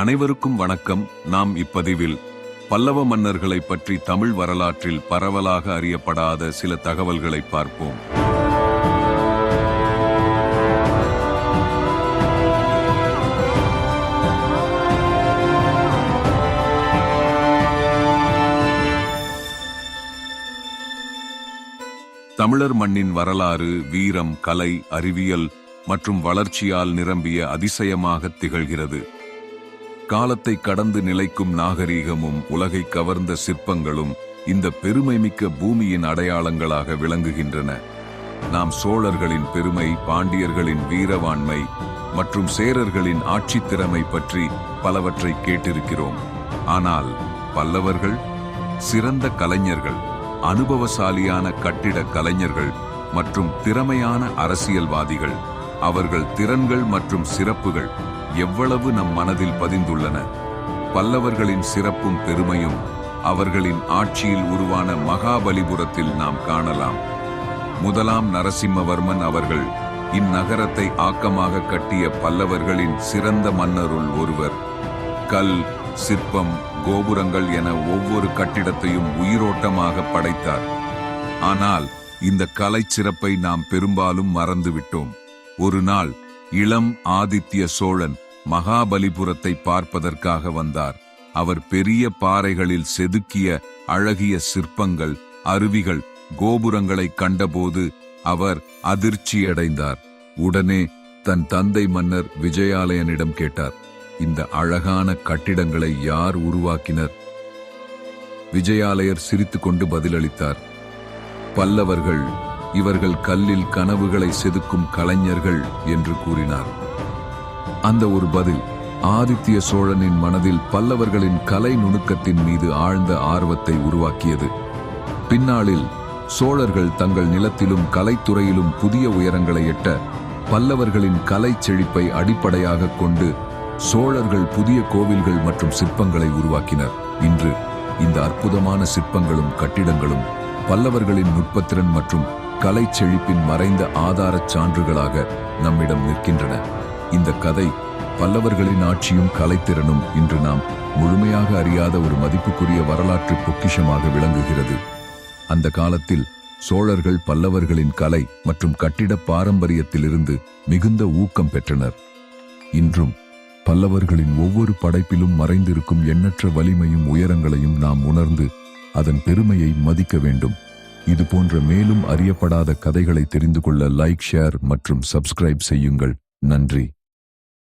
அனைவருக்கும் வணக்கம். நாம் இப்பதிவில் பல்லவ மன்னர்களை பற்றி தமிழ் வரலாற்றில் பரவலாக அறியப்படாத சில தகவல்களை பார்ப்போம். தமிழர் மண்ணின் வரலாறு வீரம் கலை அறிவியல் மற்றும் வளர்ச்சியால் நிரம்பிய அதிசயமாக திகழ்கிறது. காலத்தை கடந்து நிலைக்கும் நாகரீகமும் உலகை கவர்ந்த சிற்பங்களும் இந்த பெருமைமிக்க பூமியின் அடையாளங்களாக விளங்குகின்றன. நாம் சோழர்களின் பெருமை பாண்டியர்களின் வீரவாண்மை மற்றும் சேரர்களின் ஆட்சி திறமை பற்றி பலவற்றை கேட்டிருக்கிறோம். ஆனால் பல்லவர்கள் சிறந்த கலைஞர்கள் அனுபவசாலியான கட்டிட கலைஞர்கள் மற்றும் திறமையான அரசியல்வாதிகள் அவர்கள் திறன்கள் மற்றும் சிறப்புகள் எவ்வளவு நம் மனதில் பதிந்துள்ளன. பல்லவர்களின் சிறப்பும் பெருமையும் அவர்களின் ஆட்சியில் உருவான மகாபலிபுரத்தில் நாம் காணலாம். முதலாம் நரசிம்மவர்மன் அவர்கள் இந்நகரத்தை ஆக்கமாக கட்டிய பல்லவர்களின் சிறந்த மன்னருள் ஒருவர். கல் சிற்பம் கோபுரங்கள் என ஒவ்வொரு கட்டிடத்தையும் உயிரோட்டமாக படைத்தார். ஆனால் இந்த கலை சிறப்பை நாம் பெரும்பாலும் மறந்துவிட்டோம். ஒரு நாள் இளம் ஆதித்ய சோழன் மகாபலிபுரத்தை பார்ப்பதற்காக வந்தார். அவர் பெரிய பாறைகளில் செதுக்கிய அழகிய சிற்பங்கள் அருவிகள் கோபுரங்களை கண்டபோது அவர் அதிர்ச்சியடைந்தார். உடனே தன் தந்தை மன்னர் விஜயாலயனிடம் கேட்டார் இந்த அழகான கட்டிடங்களை யார் உருவாக்கினர்? விஜயாலயர் சிரித்துக்கொண்டு பதிலளித்தார் பல்லவர்கள் இவர்கள் கல்லில் கனவுகளை செதுக்கும் கலைஞர்கள் என்று கூறினார். அந்த ஒரு பதில் ஆதித்ய சோழனின் மனதில் பல்லவர்களின் கலை நுணுக்கத்தின் மீது ஆழ்ந்த ஆர்வத்தை உருவாக்கியது. பின்னாளில் சோழர்கள் தங்கள் நிலத்திலும் கலைத்துறையிலும் புதிய உயரங்களை எட்ட பல்லவர்களின் கலை செழிப்பை அடிப்படையாக கொண்டு சோழர்கள் புதிய கோவில்கள் மற்றும் சிற்பங்களை உருவாக்கினர். இன்று இந்த அற்புதமான சிற்பங்களும் கட்டிடங்களும் பல்லவர்களின் நுட்பத்திறன் மற்றும் கலை செழிப்பின் மறைந்த ஆதாரச் சான்றுகளாக நம்மிடம் நிற்கின்றன. இந்த கதை பல்லவர்களின் ஆட்சியும் கலைத்திறனும் இன்று நாம் முழுமையாக அறியாத ஒரு மதிப்புக்குரிய வரலாற்று பொக்கிஷமாக விளங்குகிறது. அந்த காலத்தில் சோழர்கள் பல்லவர்களின் கலை மற்றும் கட்டிட பாரம்பரியத்திலிருந்து மிகுந்த ஊக்கம் பெற்றனர். இன்றும் பல்லவர்களின் ஒவ்வொரு படைப்பிலும் மறைந்திருக்கும் எண்ணற்ற வலிமையும் உயரங்களையும் நாம் உணர்ந்து அதன் பெருமையை மதிக்க வேண்டும். இது போன்ற மேலும் அறியப்படாத கதைகளை தெரிந்து கொள்ள லைக் ஷேர் மற்றும் சப்ஸ்கிரைப் செய்யுங்கள். நன்றி.